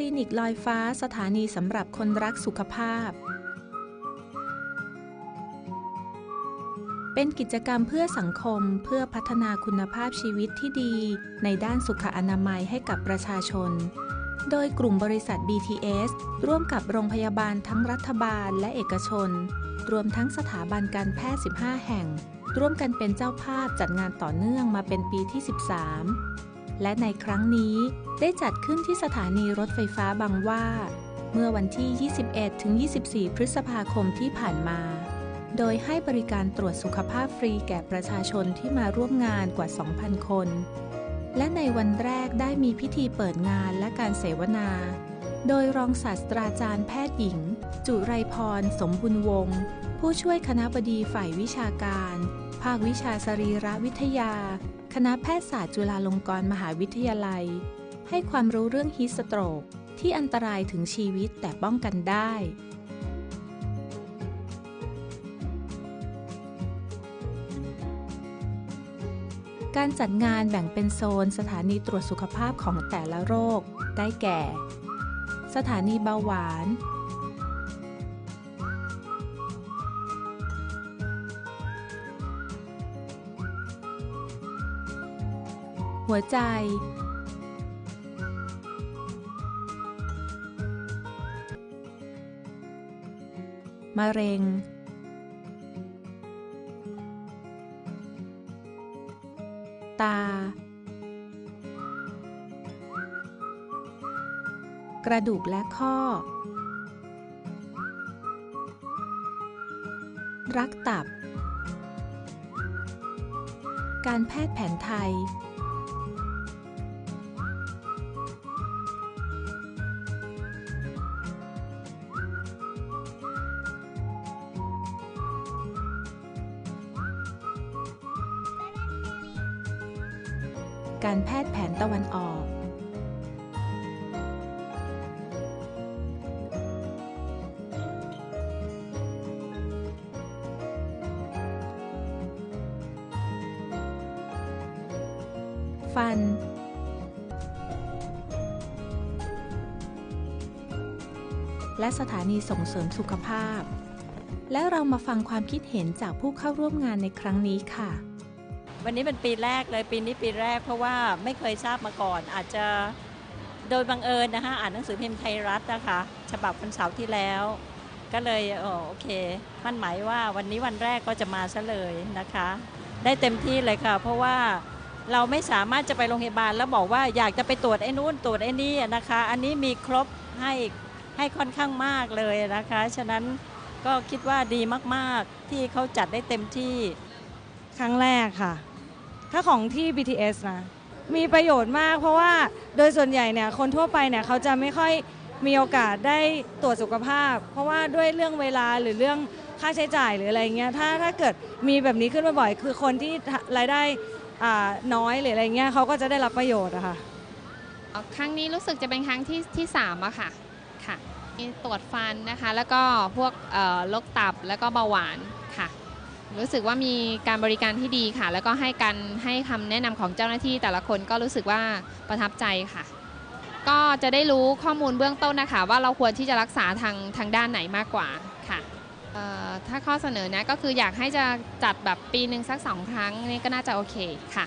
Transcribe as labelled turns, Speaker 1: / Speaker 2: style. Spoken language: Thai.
Speaker 1: ลินิกลอยฟ้าสถานีสำหรับคนรักสุขภาพ เป็นกิจกรรมเพื่อสังคมเพื่อพัฒนาคุณภาพชีวิตที่ดี ในด้านสุขอนามัยให้กับประชาชน โดยกลุ่มบริษัท BTS ร่วมกับโรงพยาบาลทั้งรัฐบาลและเอกชน รวมทั้งสถาบันการแพทย์ 15 แห่ง ร่วมกันเป็นเจ้าภาพจัดงานต่อเนื่องมาเป็นปีที่ 13 และในครั้งนี้ได้จัดขึ้นที่สถานีรถไฟฟ้าบางว่า เมื่อวันที่ 21-24 พฤษภาคมที่ผ่านมา โดยให้บริการตรวจสุขภาพฟรีแก่ประชาชนที่มาร่วมงานกว่า 2,000 คน และในวันแรกได้มีพิธีเปิดงานและการเสวนา โดยรองศาสตราจารย์แพทย์หญิง จุไรพร สมบุญวงศ์ผู้ช่วยคณะบดีฝ่ายวิชาการ ภาควิชาสรีรวิทยา คณะแพทยศาสตร์จุฬาลงกรณ์มหาวิทยาลัย ให้ความรู้เรื่องฮีสโตรกที่อันตรายถึงชีวิตแต่ป้องกันได้ การจัดงานแบ่งเป็นโซนสถานีตรวจสุขภาพของแต่ละโรค ได้แก่ สถานีเบาหวานหัวใจ มะเร็ง ตา กระดูกและข้อ รักตับ การแพทย์แผนไทย การแพทย์แผนตะวันออก ฟัน และสถานีส่งเสริมสุขภาพ และเรามาฟังความคิดเห็นจากผู้เข้าร่วมงานในครั้งนี้ค่ะ
Speaker 2: วันนี้เป็นปีแรกเลยปีนี้ปีแรกเพราะว่าไม่เคยทราบมาก่อน อาจจะโดยบังเอิญนะคะอ่านหนังสือพิมพ์ไทยรัฐนะคะฉบับวันเสาร์ที่แล้ว ก็เลยเออโอเค มั่นหมายว่าวันนี้วันแรกก็จะมาซะเลยนะคะ ได้เต็มที่เลยค่ะ เพราะว่า เราไม่สามารถจะไปโรงพยาบาลแล้วบอกว่าอยากจะไปตรวจไอ้นู้นตรวจไอ้นี่นะคะ อันนี้มีครบให้ให้ค่อนข้างมากเลยนะคะ ฉะนั้นก็คิดว่าดีมากๆ ที่เขาจัดได้เต็มที่
Speaker 3: ครั้งแรกค่ะ ถ้าของที่ BTS นะ มีประโยชน์มากเพราะว่าโดยส่วนใหญ่เนี่ยคนทั่วไปเนี่ยเขาจะไม่ค่อยมีโอกาสได้ตรวจสุขภาพ เพราะว่าด้วยเรื่องเวลาหรือเรื่องค่าใช้จ่ายหรืออะไรเงี้ยถ้าถ้าเกิดมีแบบนี้ขึ้นมาบ่อยๆคือคนที่รายได้ น้อยหรืออะไรเงี้ยเขาก็จะได้รับประโยชน์อะค่ะ
Speaker 4: ครั้งนี้รู้สึกจะเป็นครั้งที่ที่สามอะค่ะค่ะมีตรวจฟันนะคะ แล้วก็พวกโรคตับแล้วก็เบาหวานค่ะ รู้สึกว่ามีการบริการที่ดีค่ะ แล้วก็ให้การให้คำแนะนำของเจ้าหน้าที่แต่ละคนก็รู้สึกว่าประทับใจค่ะ ก็จะได้รู้ข้อมูลเบื้องต้นนะคะ ว่าเราควรที่จะรักษาทางทางด้านไหนมากกว่าค่ะ ถ้าข้อเสนอนะก็คืออยากให้จะจัดแบบปีหนึ่งสักสองครั้งนี่ก็น่าจะโอเคค่ะ